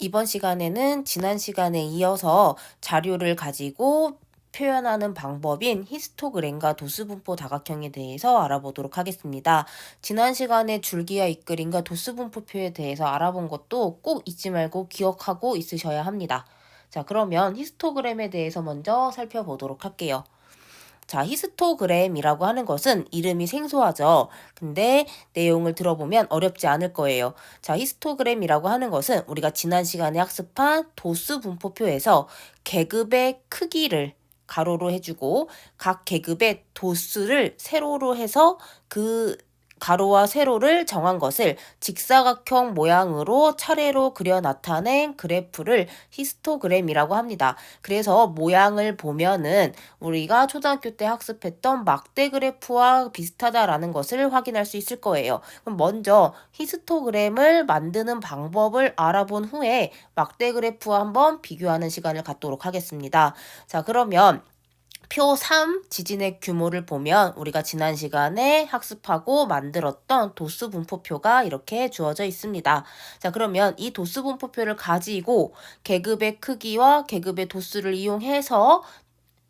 이번 시간에는 지난 시간에 이어서 자료를 가지고 표현하는 방법인 히스토그램과 도수분포 다각형에 대해서 알아보도록 하겠습니다. 지난 시간에 줄기와 이끌림과 도수분포표에 대해서 알아본 것도 꼭 잊지 말고 기억하고 있으셔야 합니다. 자, 그러면 히스토그램에 대해서 먼저 살펴보도록 할게요. 자, 히스토그램이라고 하는 것은 이름이 생소하죠. 근데 내용을 들어보면 어렵지 않을 거예요. 자, 히스토그램이라고 하는 것은 우리가 지난 시간에 학습한 도수 분포표에서 계급의 크기를 가로로 해주고 각 계급의 도수를 세로로 해서 그 가로와 세로를 정한 것을 직사각형 모양으로 차례로 그려 나타낸 그래프를 히스토그램이라고 합니다. 그래서 모양을 보면은 우리가 초등학교 때 학습했던 막대 그래프와 비슷하다라는 것을 확인할 수 있을 거예요. 그럼 먼저 히스토그램을 만드는 방법을 알아본 후에 막대 그래프와 한번 비교하는 시간을 갖도록 하겠습니다. 자, 그러면 표 3 지진의 규모를 보면 우리가 지난 시간에 학습하고 만들었던 도수 분포표가 이렇게 주어져 있습니다. 자, 그러면 이 도수 분포표를 가지고 계급의 크기와 계급의 도수를 이용해서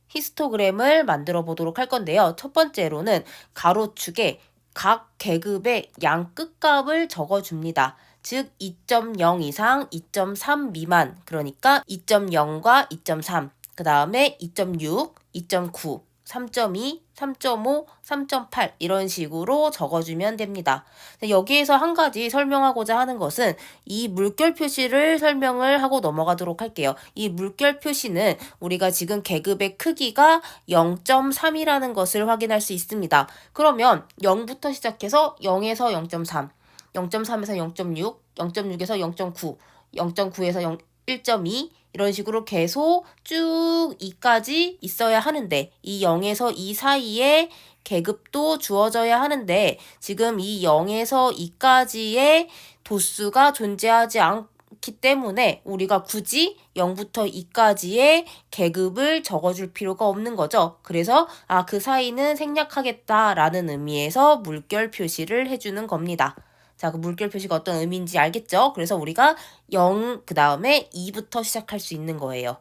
히스토그램을 만들어 보도록 할 건데요. 첫 번째로는 가로축에 각 계급의 양 끝값을 적어 줍니다. 즉 2.0 이상, 2.3 미만, 그러니까 2.0과 2.3, 그 다음에 2.6, 2.9, 3.2, 3.5, 3.8 이런 식으로 적어주면 됩니다. 여기에서 한 가지 설명하고자 하는 것은 이 물결 표시를 설명을 하고 넘어가도록 할게요. 이 물결 표시는 우리가 지금 계급의 크기가 0.3이라는 것을 확인할 수 있습니다. 그러면 0부터 시작해서 0에서 0.3, 0.3에서 0.6, 0.6에서 0.9, 0.9에서 0, 1.2 이런 식으로 계속 쭉 2까지 있어야 하는데 이 0에서 2 사이에 계급도 주어져야 하는데 지금 이 0에서 2까지의 도수가 존재하지 않기 때문에 우리가 굳이 0부터 2까지의 계급을 적어줄 필요가 없는 거죠. 그래서 아 그 사이는 생략하겠다라는 의미에서 물결 표시를 해주는 겁니다. 자, 그 물결 표시가 어떤 의미인지 알겠죠? 그래서 우리가 0, 그 다음에 2부터 시작할 수 있는 거예요.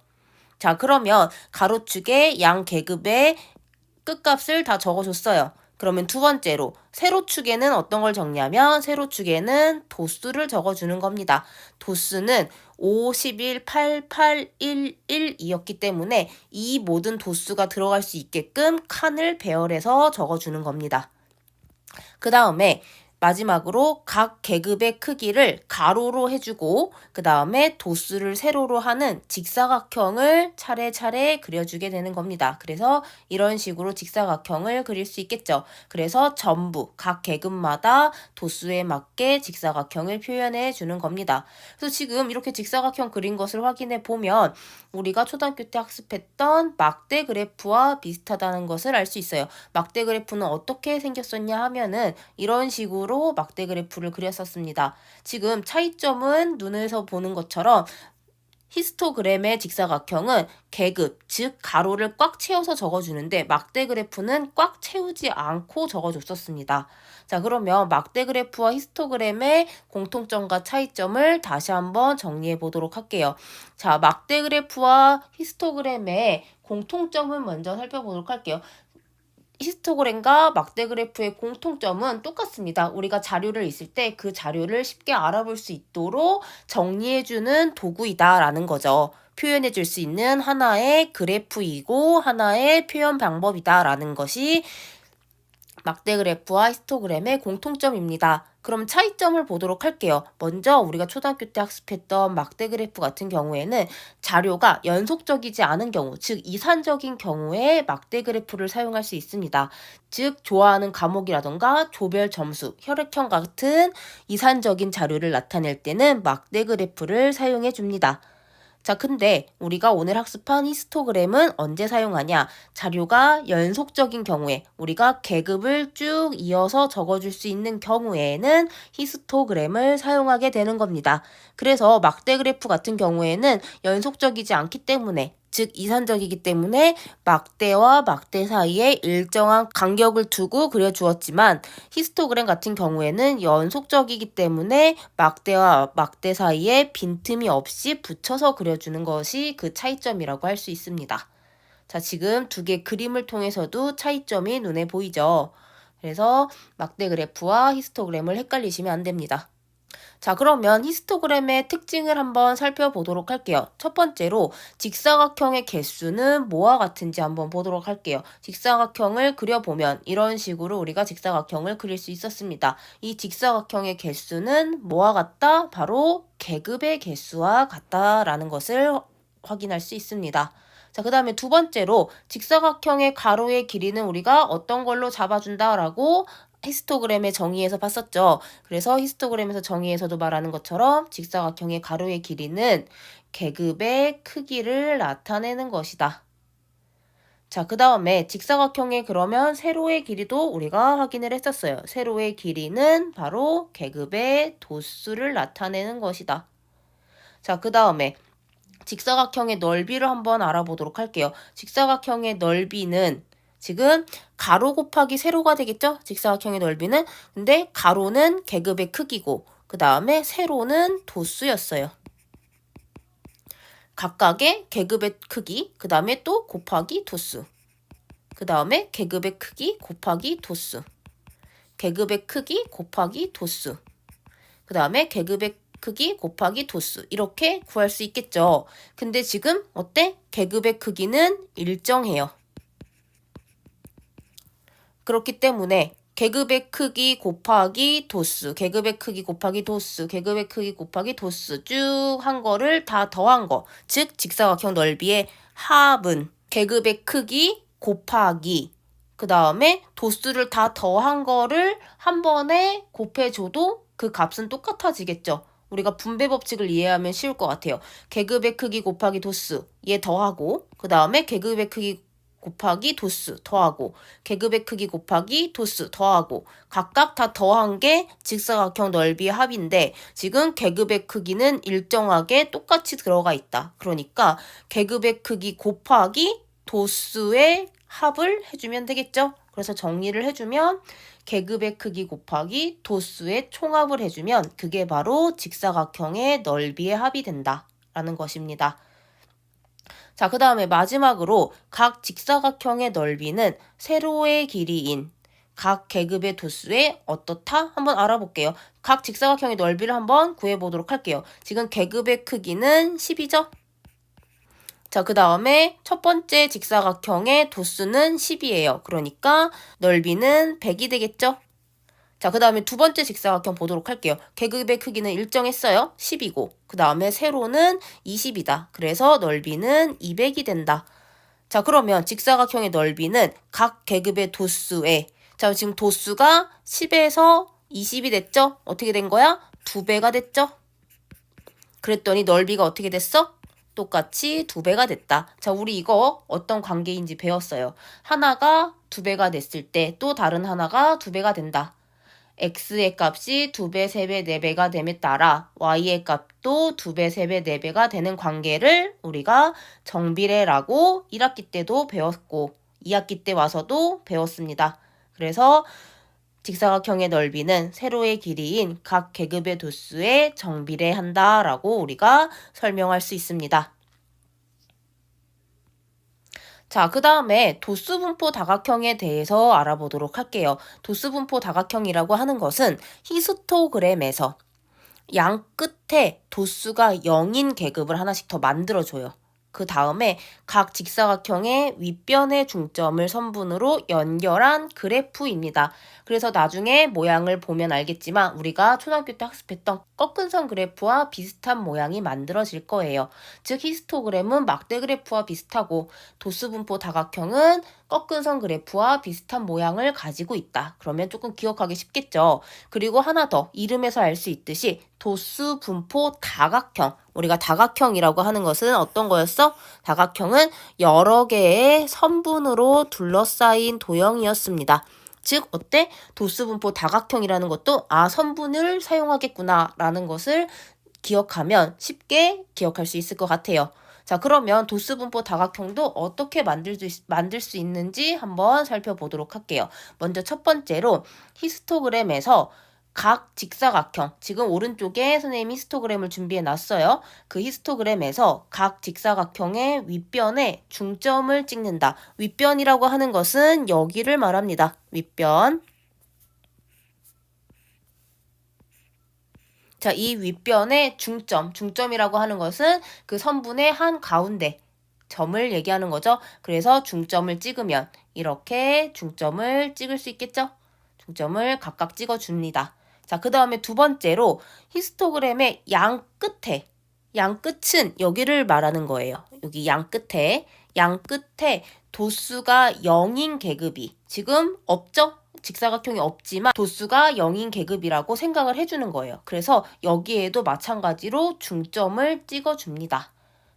자, 그러면 가로축에 양 계급의 끝값을 다 적어줬어요. 그러면 두 번째로 세로축에는 어떤 걸 적냐면 세로축에는 도수를 적어주는 겁니다. 도수는 5, 11, 8, 8, 1, 1이었기 때문에 이 모든 도수가 들어갈 수 있게끔 칸을 배열해서 적어주는 겁니다. 그 다음에 마지막으로 각 계급의 크기를 가로로 해주고 그 다음에 도수를 세로로 하는 직사각형을 차례차례 그려주게 되는 겁니다. 그래서 이런 식으로 직사각형을 그릴 수 있겠죠. 그래서 전부 각 계급마다 도수에 맞게 직사각형을 표현해 주는 겁니다. 그래서 지금 이렇게 직사각형 그린 것을 확인해 보면 우리가 초등학교 때 학습했던 막대 그래프와 비슷하다는 것을 알 수 있어요. 막대 그래프는 어떻게 생겼었냐 하면은 이런 식으로 식으로 막대 그래프를 그렸었습니다. 지금 차이점은 눈에서 보는 것처럼 히스토그램의 직사각형은 계급, 즉 가로를 꽉 채워서 적어주는데 막대 그래프는 꽉 채우지 않고 적어줬었습니다. 자 그러면 막대 그래프와 히스토그램의 공통점과 차이점을 다시 한번 정리해 보도록 할게요. 자 막대 그래프와 히스토그램의 공통점을 먼저 살펴보도록 할게요. 히스토그램과 막대 그래프의 공통점은 똑같습니다. 우리가 자료를 있을 때 그 자료를 쉽게 알아볼 수 있도록 정리해주는 도구이다라는 거죠. 표현해 줄 수 있는 하나의 그래프이고 하나의 표현 방법이다라는 것이 막대 그래프와 히스토그램의 공통점입니다. 그럼 차이점을 보도록 할게요. 먼저 우리가 초등학교 때 학습했던 막대 그래프 같은 경우에는 자료가 연속적이지 않은 경우, 즉 이산적인 경우에 막대 그래프를 사용할 수 있습니다. 즉 좋아하는 과목이라던가 조별 점수, 혈액형 같은 이산적인 자료를 나타낼 때는 막대 그래프를 사용해 줍니다. 자, 근데 우리가 오늘 학습한 히스토그램은 언제 사용하냐? 자료가 연속적인 경우에 우리가 계급을 쭉 이어서 적어줄 수 있는 경우에는 히스토그램을 사용하게 되는 겁니다. 그래서 막대 그래프 같은 경우에는 연속적이지 않기 때문에 즉 이산적이기 때문에 막대와 막대 사이에 일정한 간격을 두고 그려주었지만 히스토그램 같은 경우에는 연속적이기 때문에 막대와 막대 사이에 빈틈이 없이 붙여서 그려주는 것이 그 차이점이라고 할 수 있습니다. 자, 지금 두 개 그림을 통해서도 차이점이 눈에 보이죠. 그래서 막대 그래프와 히스토그램을 헷갈리시면 안 됩니다. 자, 그러면 히스토그램의 특징을 한번 살펴보도록 할게요. 첫 번째로 직사각형의 개수는 뭐와 같은지 한번 보도록 할게요. 직사각형을 그려보면 이런 식으로 우리가 직사각형을 그릴 수 있었습니다. 이 직사각형의 개수는 뭐와 같다? 바로 계급의 개수와 같다라는 것을 확인할 수 있습니다. 자, 그 다음에 두 번째로 직사각형의 가로의 길이는 우리가 어떤 걸로 잡아준다라고 히스토그램의 정의에서 봤었죠. 그래서 히스토그램에서 정의에서도 말하는 것처럼 직사각형의 가로의 길이는 계급의 크기를 나타내는 것이다. 자, 그 다음에 직사각형의 그러면 세로의 길이도 우리가 확인을 했었어요. 세로의 길이는 바로 계급의 도수를 나타내는 것이다. 자, 그 다음에 직사각형의 넓이를 한번 알아보도록 할게요. 직사각형의 넓이는 지금 가로 곱하기 세로가 되겠죠? 직사각형의 넓이는. 근데 가로는 계급의 크기고 그 다음에 세로는 도수였어요. 각각의 계급의 크기, 그 다음에 또 곱하기 도수. 그 다음에 계급의 크기 곱하기 도수. 계급의 크기 곱하기 도수. 그 다음에 계급의 크기 곱하기 도수 이렇게 구할 수 있겠죠. 근데 지금 어때? 계급의 크기는 일정해요. 그렇기 때문에 계급의 크기 곱하기 도수, 계급의 크기 곱하기 도수, 계급의 크기 곱하기 도수 쭉 한 거를 다 더한 거. 즉 직사각형 넓이의 합은 계급의 크기 곱하기 그 다음에 도수를 다 더한 거를 한 번에 곱해줘도 그 값은 똑같아지겠죠. 우리가 분배 법칙을 이해하면 쉬울 것 같아요. 계급의 크기 곱하기 도수 얘 더하고 그 다음에 계급의 크기 곱하기 도수 더하고 계급의 크기 곱하기 도수 더하고 각각 다 더한 게 직사각형 넓이의 합인데 지금 계급의 크기는 일정하게 똑같이 들어가 있다. 그러니까 계급의 크기 곱하기 도수의 합을 해주면 되겠죠? 그래서 정리를 해주면 계급의 크기 곱하기 도수의 총합을 해주면 그게 바로 직사각형의 넓이의 합이 된다라는 것입니다. 자, 그 다음에 마지막으로 각 직사각형의 넓이는 세로의 길이인 각 계급의 도수에 어떻다? 한번 알아볼게요. 각 직사각형의 넓이를 한번 구해보도록 할게요. 지금 계급의 크기는 10이죠? 자, 그 다음에 첫 번째 직사각형의 도수는 10이에요. 그러니까 넓이는 100이 되겠죠? 자, 그 다음에 두 번째 직사각형 보도록 할게요. 계급의 크기는 일정했어요. 10이고. 그 다음에 세로는 20이다. 그래서 넓이는 200이 된다. 자, 그러면 직사각형의 넓이는 각 계급의 도수에 자, 지금 도수가 10에서 20이 됐죠? 어떻게 된 거야? 두 배가 됐죠? 그랬더니 넓이가 어떻게 됐어? 똑같이 두 배가 됐다. 자, 우리 이거 어떤 관계인지 배웠어요. 하나가 두 배가 됐을 때 또 다른 하나가 두 배가 된다. X의 값이 두 배, 세 배, 네 배가 됨에 따라 y의 값도 두 배, 세 배, 네 배가 되는 관계를 우리가 정비례라고 1학기 때도 배웠고 2학기 때 와서도 배웠습니다. 그래서 직사각형의 넓이는 세로의 길이인 각 계급의 도수에 정비례한다라고 우리가 설명할 수 있습니다. 자, 그 다음에 도수 분포 다각형에 대해서 알아보도록 할게요. 도수 분포 다각형이라고 하는 것은 히스토그램에서 양 끝에 도수가 0인 계급을 하나씩 더 만들어줘요. 그 다음에 각 직사각형의 윗변의 중점을 선분으로 연결한 그래프입니다. 그래서 나중에 모양을 보면 알겠지만 우리가 초등학교 때 학습했던 꺾은 선 그래프와 비슷한 모양이 만들어질 거예요. 즉 히스토그램은 막대 그래프와 비슷하고 도수분포 다각형은 꺾은 선 그래프와 비슷한 모양을 가지고 있다. 그러면 조금 기억하기 쉽겠죠. 그리고 하나 더 이름에서 알 수 있듯이 도수 분포 다각형. 우리가 다각형이라고 하는 것은 어떤 거였어? 다각형은 여러 개의 선분으로 둘러싸인 도형이었습니다. 즉 어때? 도수 분포 다각형이라는 것도 아 선분을 사용하겠구나라는 것을 기억하면 쉽게 기억할 수 있을 것 같아요. 자, 그러면 도스분포 다각형도 어떻게 만들 수, 만들 수 있는지 한번 살펴보도록 할게요. 먼저 첫 번째로 히스토그램에서 각 직사각형, 지금 오른쪽에 선생님이 히스토그램을 준비해 놨어요. 그 히스토그램에서 각 직사각형의 윗변에 중점을 찍는다. 윗변이라고 하는 것은 여기를 말합니다. 윗변. 자, 이 윗변의 중점, 중점이라고 하는 것은 그 선분의 한 가운데 점을 얘기하는 거죠. 그래서 중점을 찍으면 이렇게 중점을 찍을 수 있겠죠? 중점을 각각 찍어 줍니다. 자, 그 다음에 두 번째로 히스토그램의 양 끝에, 양 끝은 여기를 말하는 거예요. 여기 양 끝에, 양 끝에 도수가 0인 계급이 지금 없죠? 직사각형이 없지만 도수가 0인 계급이라고 생각을 해주는 거예요. 그래서 여기에도 마찬가지로 중점을 찍어줍니다.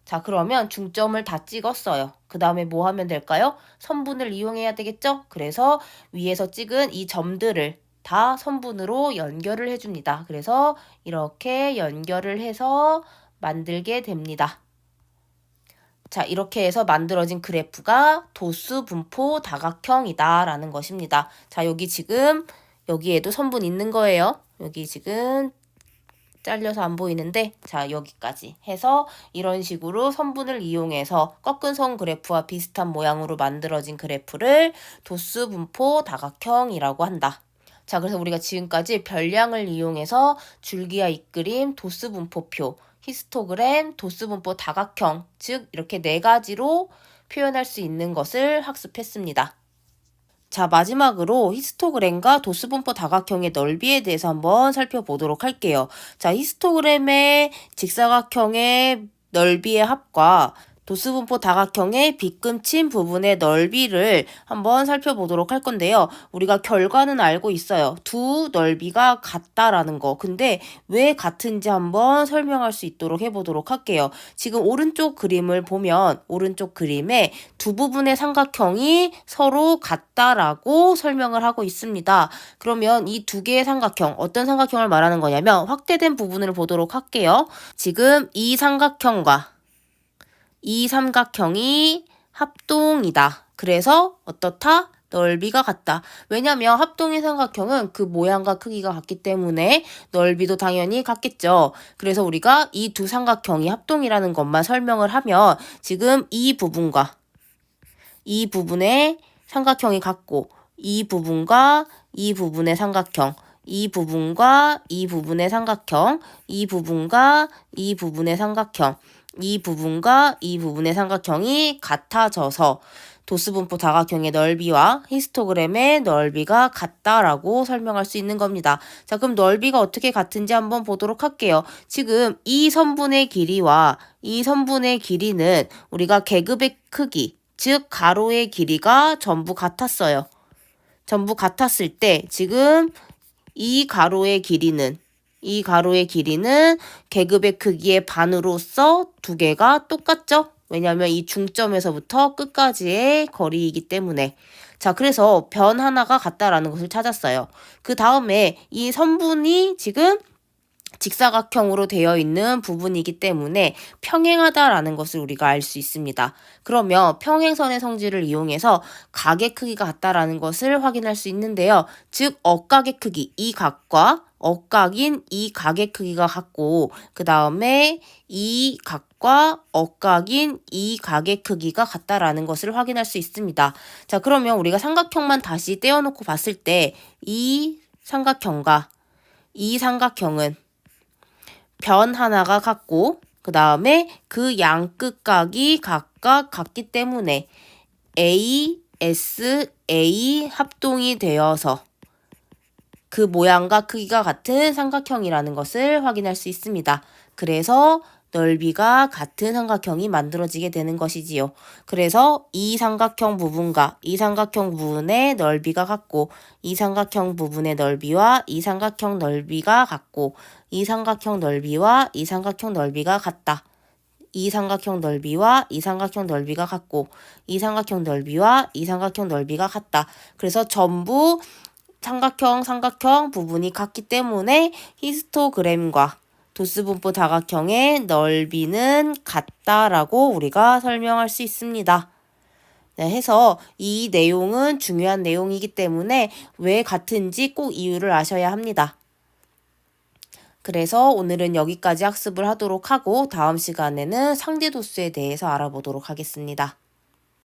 자, 그러면 중점을 다 찍었어요. 그 다음에 뭐 하면 될까요? 선분을 이용해야 되겠죠? 그래서 위에서 찍은 이 점들을 다 선분으로 연결을 해줍니다. 그래서 이렇게 연결을 해서 만들게 됩니다. 자, 이렇게 해서 만들어진 그래프가 도수 분포 다각형이다 라는 것입니다. 자, 여기 지금 여기에도 선분 있는 거예요. 여기 지금 잘려서 안 보이는데 자 여기까지 해서 이런 식으로 선분을 이용해서 꺾은 선 그래프와 비슷한 모양으로 만들어진 그래프를 도수 분포 다각형이라고 한다. 자 그래서 우리가 지금까지 별량을 이용해서 줄기와 잇그림, 도수 분포표, 히스토그램, 도수 분포 다각형 즉 이렇게 네 가지로 표현할 수 있는 것을 학습했습니다. 자, 마지막으로 히스토그램과 도수분포 다각형의 넓이에 대해서 한번 살펴보도록 할게요. 자, 히스토그램의 직사각형의 넓이의 합과 도수분포 다각형의 빗금친 부분의 넓이를 한번 살펴보도록 할 건데요. 우리가 결과는 알고 있어요. 두 넓이가 같다라는 거. 근데 왜 같은지 한번 설명할 수 있도록 해보도록 할게요. 지금 오른쪽 그림을 보면 오른쪽 그림에 두 부분의 삼각형이 서로 같다라고 설명을 하고 있습니다. 그러면 이 두 개의 삼각형, 어떤 삼각형을 말하는 거냐면 확대된 부분을 보도록 할게요. 지금 이 삼각형과 이 삼각형이 합동이다. 그래서 어떻다? 넓이가 같다. 왜냐면 합동의 삼각형은 그 모양과 크기가 같기 때문에 넓이도 당연히 같겠죠. 그래서 우리가 이 두 삼각형이 합동이라는 것만 설명을 하면 지금 이 부분과 이 부분의 삼각형이 같고 이 부분과 이 부분의 삼각형 이 부분과 이 부분의 삼각형 이 부분과 이 부분의 삼각형 이 부분과 이 부분의 삼각형이 같아져서 도스분포 다각형의 넓이와 히스토그램의 넓이가 같다라고 설명할 수 있는 겁니다. 자, 그럼 넓이가 어떻게 같은지 한번 보도록 할게요. 지금 이 선분의 길이와 이 선분의 길이는 우리가 계급의 크기, 즉 가로의 길이가 전부 같았어요. 전부 같았을 때 지금 이 가로의 길이는 이 가로의 길이는 계급의 크기의 반으로서 두 개가 똑같죠? 왜냐하면 이 중점에서부터 끝까지의 거리이기 때문에. 자, 그래서 변 하나가 같다라는 것을 찾았어요. 그 다음에 이 선분이 지금 직사각형으로 되어 있는 부분이기 때문에 평행하다라는 것을 우리가 알 수 있습니다. 그러면 평행선의 성질을 이용해서 각의 크기가 같다라는 것을 확인할 수 있는데요. 즉 억각의 크기 이 각과 억각인 이 각의 크기가 같고 그 다음에 이 각과 억각인 이 각의 크기가 같다라는 것을 확인할 수 있습니다. 자 그러면 우리가 삼각형만 다시 떼어놓고 봤을 때 이 삼각형과 이 삼각형은 변 하나가 같고 그 다음에 그 양 끝각이 각각 같기 때문에 A, S, A 합동이 되어서 그 모양과 크기가 같은 삼각형이라는 것을 확인할 수 있습니다. 그래서 넓이가 같은 삼각형이 만들어지게 되는 것이지요. 그래서 이 삼각형 부분과 이 삼각형 부분의 넓이가 같고 이 삼각형 부분의 넓이와 이 삼각형 넓이가 같고 이 삼각형 넓이와 이 삼각형 넓이가 같다. 이 삼각형 넓이와 이 삼각형 넓이가 같고 이 삼각형 넓이와 이 삼각형 넓이가 같다. 그래서 전부 삼각형 삼각형 부분이 같기 때문에 히스토그램과 도스 분포 다각형의 넓이는 같다라고 우리가 설명할 수 있습니다. 네, 해서 이 내용은 중요한 내용이기 때문에 왜 같은지 꼭 이유를 아셔야 합니다. 그래서 오늘은 여기까지 학습을 하도록 하고 다음 시간에는 상대도수에 대해서 알아보도록 하겠습니다.